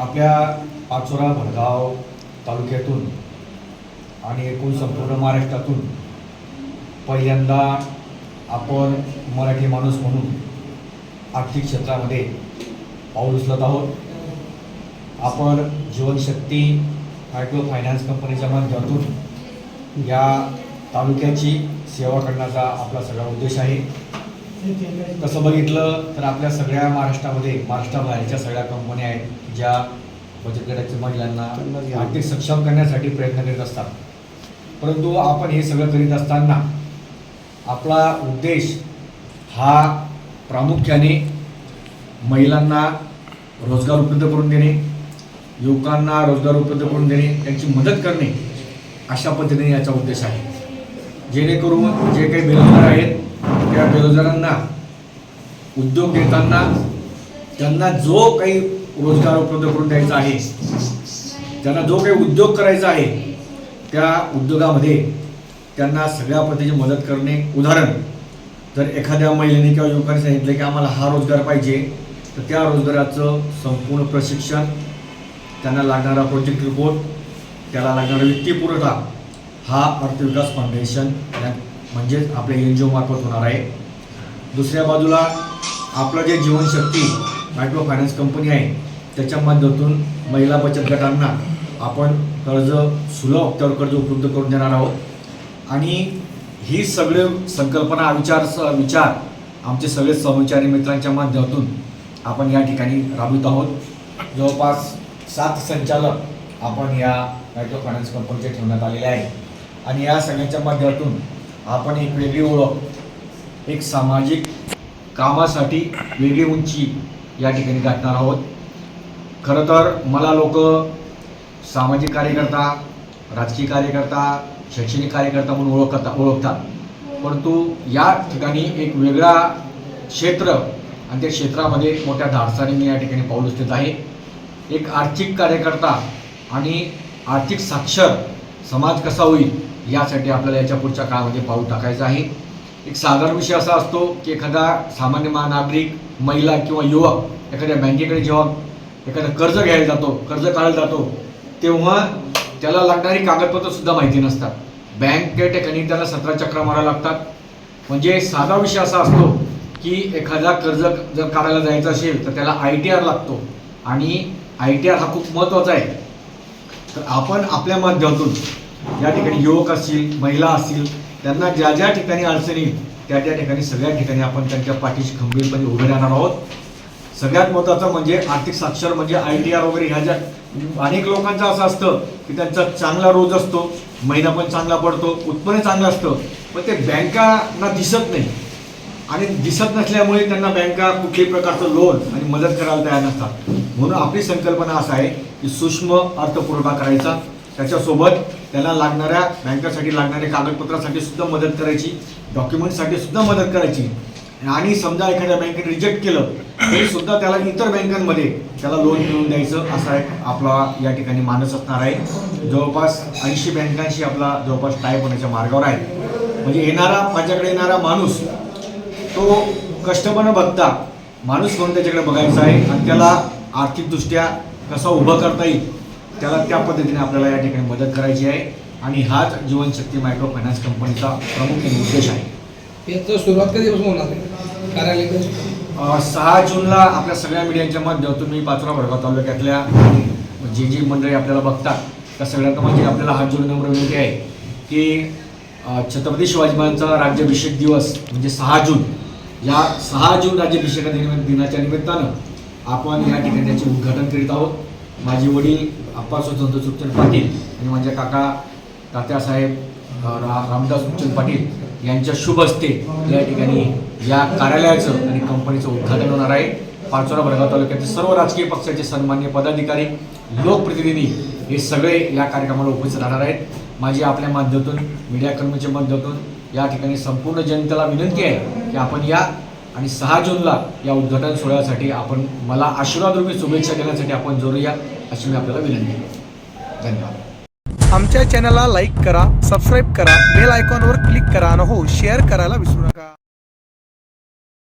आपल्या पाचोरा भडगाव तालुक्यातून आणि एकूण संपूर्ण महाराष्ट्रातून पहिल्यांदा आपण मराठी माणूस म्हणून आर्थिक क्षेत्रामध्ये पाऊल उचलत आहोत. आपण जीवनशक्ती मायक्रो फायनान्स कंपनीच्या माध्यमातून या तालुक्याची सेवा करण्याचा आपला सगळा उद्देश आहे. तसं बघितलं तर आपल्या सगळ्या महाराष्ट्रामध्ये महाराष्ट्राबाहेरच्या सगळ्या कंपन्या आहेत ज्या बचत गटाच्या महिलांना आर्थिक सक्षम करण्यासाठी प्रयत्न करीत असतात. परंतु आपण हे सगळं करीत असताना आपला उद्देश हा प्रामुख्याने महिलांना रोजगार उपलब्ध करून देणे युवकांना रोजगार उपलब्ध करून देणे त्यांची मदत करणे अशा पद्धतीने याचा उद्देश आहे. जेणेकरून जे काही बेरोजगार आहेत बेरोजगारांना उद्योग देताना त्यांना जो काही रोजगार उपलब्ध करून द्यायचा आहे त्यांना जो काही उद्योग करायचा आहे त्या उद्योगामध्ये त्यांना सगळ्या पद्धतीची मदत करणे. उदाहरण जर एखाद्या महिलेने किंवा युवकाने सांगितलं की आम्हाला हा रोजगार पाहिजे तर त्या रोजगाराचं संपूर्ण प्रशिक्षण त्यांना लागणारा प्रोजेक्ट रिपोर्ट त्याला लागणारा वित्तीय पुरवठा हा अर्थविकास फाउंडेशन म्हणजेच आपल्या एन जी ओ मार्फत होणार आहे. दुसऱ्या बाजूला आपलं जे जीवनशक्ती मायक्रो फायनान्स कंपनी आहे त्याच्या माध्यमातून महिला बचत गटांना आपण कर्ज सुलभ हप्त्यावर कर्ज उपलब्ध करून देणार आहोत. आणि ही सगळे संकल्पना विचार विचार आमचे सगळे सहचारी मित्रांच्या माध्यमातून आपण या ठिकाणी राबवित आहोत. जवळपास सात संचालक आपण या मायक्रो फायनान्स कंपनीचे ठेवण्यात आलेले आहे आणि या सगळ्यांच्या माध्यमातून आपण एक वेगळी ओळख एक सामाजिक कामासाठी वेगळी उंची या ठिकाणी गाठणार आहोत. खरं तर मला लोक सामाजिक कार्यकर्ता राजकीय कार्यकर्ता शैक्षणिक कार्यकर्ता म्हणून ओळखता ओळखतात. परंतु या ठिकाणी एक वेगळा क्षेत्र आणि त्या क्षेत्रामध्ये मोठ्या धाडसाने मी या ठिकाणी पाऊल उचलत आहे. एक आर्थिक कार्यकर्ता आणि आर्थिक साक्षर समाज कसा होईल यासाठी आपल्याला याच्या पुढच्या काळामध्ये पाऊल टाकायचं आहे. एक साधारण विषय असा असतो की एखादा सामान्य मा नागरिक महिला किंवा युवक एखाद्या बँकेकडे जेव्हा एखादं कर्ज घ्यायला जातो कर्ज काढायला जातो तेव्हा त्याला लागणारी कागदपत्रंसुद्धा माहिती नसतात. बँक त्या ठिकाणी त्याला सतरा चक्रा मारायला लागतात. म्हणजे साधा विषय असा असतो की एखादा कर्ज जर काढायला जायचं असेल तर त्याला आय टी आर लागतो आणि आय टी आर हा खूप महत्त्वाचा आहे. तर आपण आपल्या माध्यमातून या ठिकाणी युवक असतील महिला असतील त्यांना ज्या ज्या ठिकाणी अडचणी त्या त्या ठिकाणी सगळ्या ठिकाणी आपण त्यांच्या पाठीशी खंबीरपणे उभे राहणार आहोत. सगळ्यात महत्त्वाचं म्हणजे आर्थिक साक्षर म्हणजे आय टी आर वगैरे ह्या ज्या अनेक लोकांचं असं असतं की त्यांचा चांगला रोज असतो महिना पण चांगला पडतो उत्पन्न चांगलं असतं पण ते बँकांना दिसत नाही. आणि दिसत नसल्यामुळे त्यांना बँका कुठल्याही प्रकारचं लोन आणि मदत करायला तयार नसतात. म्हणून आपली संकल्पना असं आहे की सूक्ष्म अर्थपुरवठा करायचा त्याच्यासोबत त्याला लागणाऱ्या बँकेसाठी लागणाऱ्या कागदपत्रासाठी सुद्धा मदत करायची डॉक्युमेंटसाठी सुद्धा मदत करायची. आणि समजा एखाद्या बँकेने रिजेक्ट केलं तरी सुद्धा त्याला इतर बँकांमध्ये त्याला लोन मिळवून द्यायचं असा एक आपला या ठिकाणी मानस असणार आहे. जवळपास ऐंशी बँकांशी आपला जवळपास टाईप होण्याच्या मार्गावर आहे. म्हणजे येणारा माझ्याकडे येणारा माणूस तो कष्टपणं बघता माणूस म्हणून त्याच्याकडे बघायचा आहे आणि त्याला आर्थिकदृष्ट्या कसा उभं करता येईल? त्याला त्या पद्धतीने आपल्याला या ठिकाणी मदत करायची आहे. आणि हाच जीवनशक्ती मायक्रो फायनान्स कंपनीचा प्रमुख उद्देश आहे. याचं सुरुवात कधीपासून होणार आहे? कार्यालय सहा जूनला आपल्या सगळ्या मीडियाच्या माध्यमातून मी पाचोरा भडगाव तालुक्यातल्या जी जी मंडळी आपल्याला बघतात त्या सगळ्यांना म्हणजे आपल्याला हात जोडून नम्र विनंती आहे की छत्रपती शिवाजी महाराजांचा राज्याभिषेक दिवस म्हणजे सहा जून या सहा जून राज्याभिषेक दिन- दिनाच्या निमित्तानं आपण या ठिकाणी त्याचे उद्घाटन करीत आहोत. माझे वडील अप्पा स्वतंत्र सुखचंद पाटील आणि माझ्या काका तात्यासाहेब रा रामदास सुखचंद पाटील यांच्या शुभ हस्ते या ठिकाणी या कार्यालयाचं आणि कंपनीचं उद्घाटन होणार आहे. पाचोरा भरगाव तालुक्यातील सर्व राजकीय पक्षाचे सन्मान्य पदाधिकारी लोकप्रतिनिधी हे सगळे या कार्यक्रमाला उपस्थित राहणार आहेत. माझी आपल्या माध्यमातून मीडिया कर्मीच्या माध्यमातून या ठिकाणी संपूर्ण जनतेला विनंती आहे की आपण या आणि सहा जूनला या उद्घाटन सोहळ्यासाठी आपण मला आशीर्वादरूपी शुभेच्छा देण्यासाठी आपण जरूर या अशी मी आपल्याला विनंती करतो. धन्यवाद. आमच्या चॅनलला लाईक करा सबस्क्राईब करा बेल आयकॉनवर क्लिक करा आणि हो शेअर करायला विसरू नका.